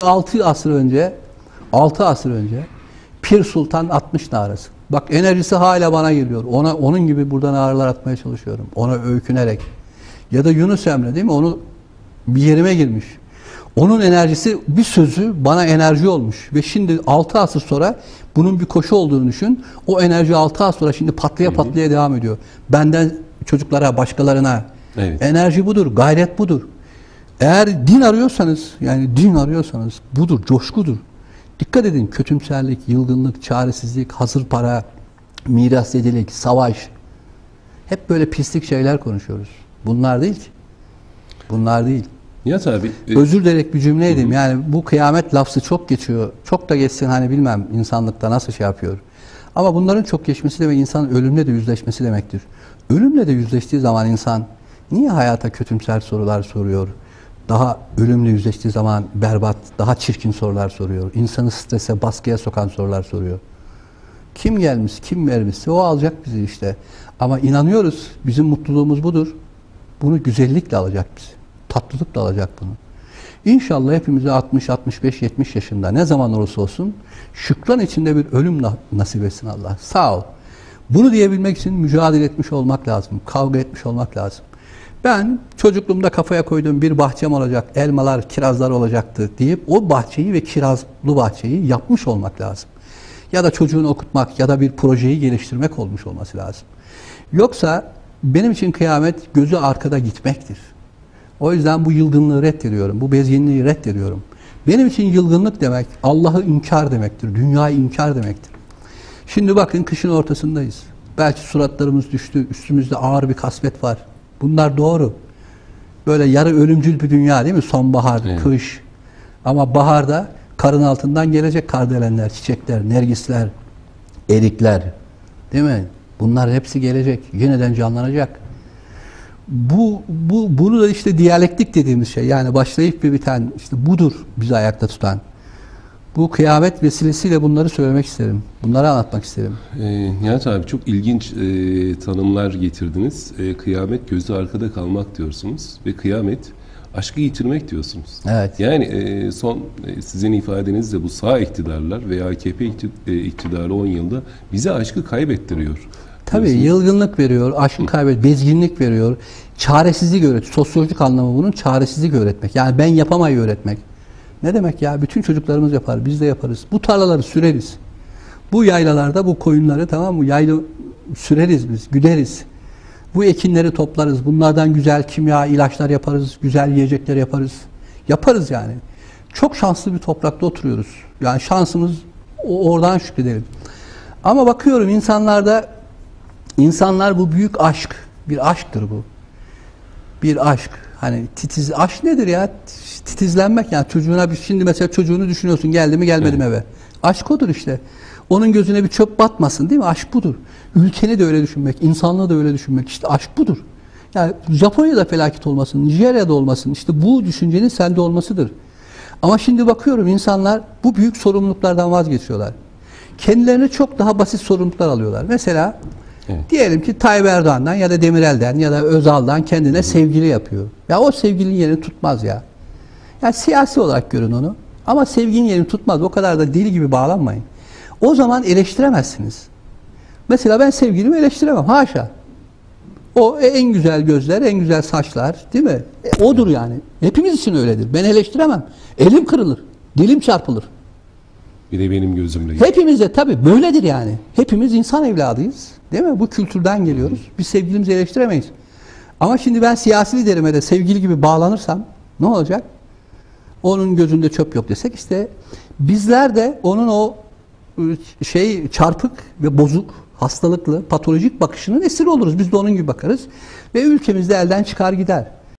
6 asır önce 6 asır önce Pir Sultan 60 narası. Bak enerjisi hala bana geliyor. Ona onun gibi buradan ağrılar atmaya çalışıyorum. Ona öykünerek. Ya da Yunus Emre değil mi? Onu bir yerime girmiş. Onun enerjisi bir sözü bana enerji olmuş. Ve şimdi 6 asır sonra bunun bir koşu olduğunu düşün. O enerji 6 asır sonra şimdi patlaya patlaya devam ediyor. Benden çocuklara, başkalarına. Evet. Enerji budur, gayret budur. Eğer din arıyorsanız, yani din arıyorsanız budur, coşkudur. Dikkat edin kötümserlik, yılgınlık, çaresizlik, hazır para, miras edilik, savaş. Hep böyle pislik şeyler konuşuyoruz. Bunlar değil ki. Bunlar değil. Nihat abi e, Özür dileyerek bir cümle edeyim. Yani bu kıyamet lafzı çok geçiyor. Çok da geçsin hani bilmem insanlıkta nasıl şey yapıyor. Ama bunların çok geçmesi demek insanın ölümle de yüzleşmesi demektir. Ölümle de yüzleştiği zaman insan niye hayata kötümser sorular soruyor? Daha ölümle yüzleştiği zaman berbat, daha çirkin sorular soruyor. İnsanı strese, baskıya sokan sorular soruyor. Kim gelmiş, kim vermişse o alacak bizi işte. Ama inanıyoruz bizim mutluluğumuz budur. Bunu güzellikle alacak bizi. Tatlılıkla alacak bunu. İnşallah hepimize 60, 65, 70 yaşında ne zaman olursa olsun şükran içinde bir ölüm na- nasip etsin Allah. Sağ ol. Bunu diyebilmek için mücadele etmiş olmak lazım. Kavga etmiş olmak lazım. Ben çocukluğumda kafaya koyduğum bir bahçem olacak, elmalar, kirazlar olacaktı deyip o bahçeyi ve kirazlı bahçeyi yapmış olmak lazım. Ya da çocuğunu okutmak ya da bir projeyi geliştirmek olmuş olması lazım. Yoksa benim için kıyamet gözü arkada gitmektir. O yüzden bu yılgınlığı reddediyorum. Bu bezginliği reddediyorum. Benim için yılgınlık demek Allah'ı inkar demektir. Dünyayı inkar demektir. Şimdi bakın kışın ortasındayız. Belki suratlarımız düştü. Üstümüzde ağır bir kasvet var. Bunlar doğru. Böyle yarı ölümcül bir dünya değil mi? Sonbahar, Evet. kış. Ama baharda karın altından gelecek kardelenler, çiçekler, nergisler, erikler. Değil mi? Bunlar hepsi gelecek. Yeniden canlanacak. Bu, bu bunu da işte diyalektik dediğimiz şey. Yani başlayıp bir biten işte budur bizi ayakta tutan. Bu kıyamet vesilesiyle bunları söylemek isterim. Bunları anlatmak isterim. e, Nihat abi çok ilginç e, tanımlar getirdiniz. E, kıyamet gözü arkada kalmak diyorsunuz ve kıyamet aşkı yitirmek diyorsunuz. Evet. Yani e, son e, sizin ifadenizle bu sağ iktidarlar veya AKP e, iktidarı 10 yılda bize aşkı kaybettiriyor. Tabii diyorsunuz. yılgınlık veriyor, aşkı kaybet, bezginlik veriyor. Çaresizlik öğret. Sosyolojik anlamı bunun çaresizlik öğretmek. Yani ben yapamayı öğretmek. Ne demek ya? Bütün çocuklarımız yapar, biz de yaparız. Bu tarlaları süreriz. Bu yaylalarda bu koyunları tamam mı? Yayla süreriz biz, güderiz. Bu ekinleri toplarız. Bunlardan güzel kimya ilaçlar yaparız, güzel yiyecekler yaparız. Yaparız yani. Çok şanslı bir toprakta oturuyoruz. Yani şansımız oradan şükredelim. Ama bakıyorum insanlarda insanlar bu büyük aşk, bir aşktır bu. Bir aşk. Hani titiz aşk nedir ya? Titizlenmek yani çocuğuna bir şimdi mesela çocuğunu düşünüyorsun geldi mi gelmedi mi eve. Aşk odur işte. Onun gözüne bir çöp batmasın değil mi? Aşk budur. Ülkeni de öyle düşünmek, insanlığı da öyle düşünmek işte aşk budur. Yani Japonya'da felaket olmasın, Nijerya'da olmasın işte bu düşüncenin sende olmasıdır. Ama şimdi bakıyorum insanlar bu büyük sorumluluklardan vazgeçiyorlar. Kendilerine çok daha basit sorumluluklar alıyorlar. Mesela Evet. diyelim ki Tayyip Erdoğan'dan ya da Demirel'den ya da Özal'dan kendine sevgili yapıyor. Ya o sevgilinin yerini tutmaz ya. Yani siyasi olarak görün onu. Ama sevginin yerini tutmaz. O kadar da deli gibi bağlanmayın. O zaman eleştiremezsiniz. Mesela ben sevgilimi eleştiremem. Haşa. O en güzel gözler, en güzel saçlar değil mi? E, odur yani. Hepimiz için öyledir. Ben eleştiremem. Elim kırılır. Dilim çarpılır. Bir de benim gözümle. Hepimiz de tabii böyledir yani. Hepimiz insan evladıyız. Değil mi? Bu kültürden geliyoruz. Biz sevgilimizi eleştiremeyiz. Ama şimdi ben siyasi liderime de sevgili gibi bağlanırsam ne olacak? Onun gözünde çöp yok desek işte bizler de onun o ıı, şey çarpık ve bozuk, hastalıklı, patolojik bakışının esiri oluruz. Biz de onun gibi bakarız ve ülkemizde elden çıkar gider.